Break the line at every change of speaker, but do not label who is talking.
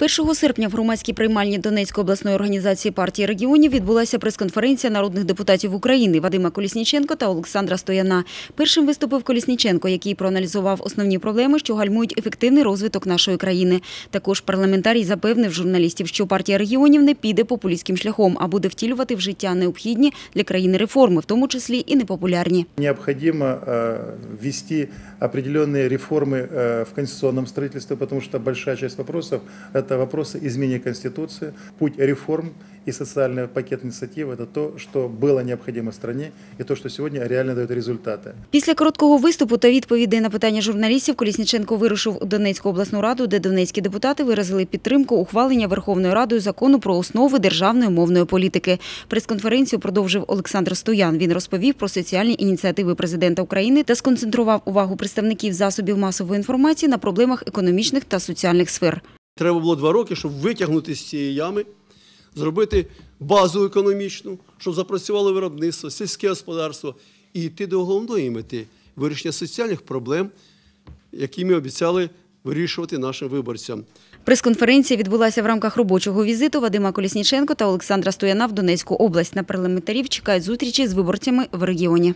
1 серпня в громадській приймальні Донецької обласної організації партії регіонів відбулася прес-конференція народних депутатів України Вадима Колісніченко та Олександра Стояна. Першим виступив Колісніченко, який проаналізував основні проблеми, що гальмують ефективний розвиток нашої країни. Також парламентарій запевнив журналістів, що партія регіонів не піде популістським шляхом, а буде втілювати в життя необхідні для країни реформи, в тому числі і непопулярні.
Необходимо э, ввести определенные реформы э, в конституционном строительстве, потому что большая часть вопросов – это вопросы изменения Конституции. Путь реформ и социальный пакет инициатив – это то, что было необходимо стране и то, что сегодня реально дает результаты.
Після короткого виступу та відповідей на питання журналістів Колісніченко вирушив у Донецьку обласну раду, де донецькі депутати виразили підтримку ухвалення Верховною Радою закону про основи державної мовної політики. Прес-конференцію продовжив Олександр Стоян. Він розповів про соціальні ініціативи президента України та сконцентрував увагу представників засобів масової інформації на проблемах економічних та соціальних сфер.
Треба було два роки, щоб витягнути з цієї ями, зробити базу економічну, щоб запрацювало виробництво, сільське господарство і йти до головної мети вирішення соціальних проблем, які ми обіцяли вирішувати нашим виборцям.
Прес-конференція відбулася в рамках робочого візиту Вадима Колісніченко та Олександра Стояна в Донецьку область. На парламентарів чекають зустрічі з виборцями в регіоні.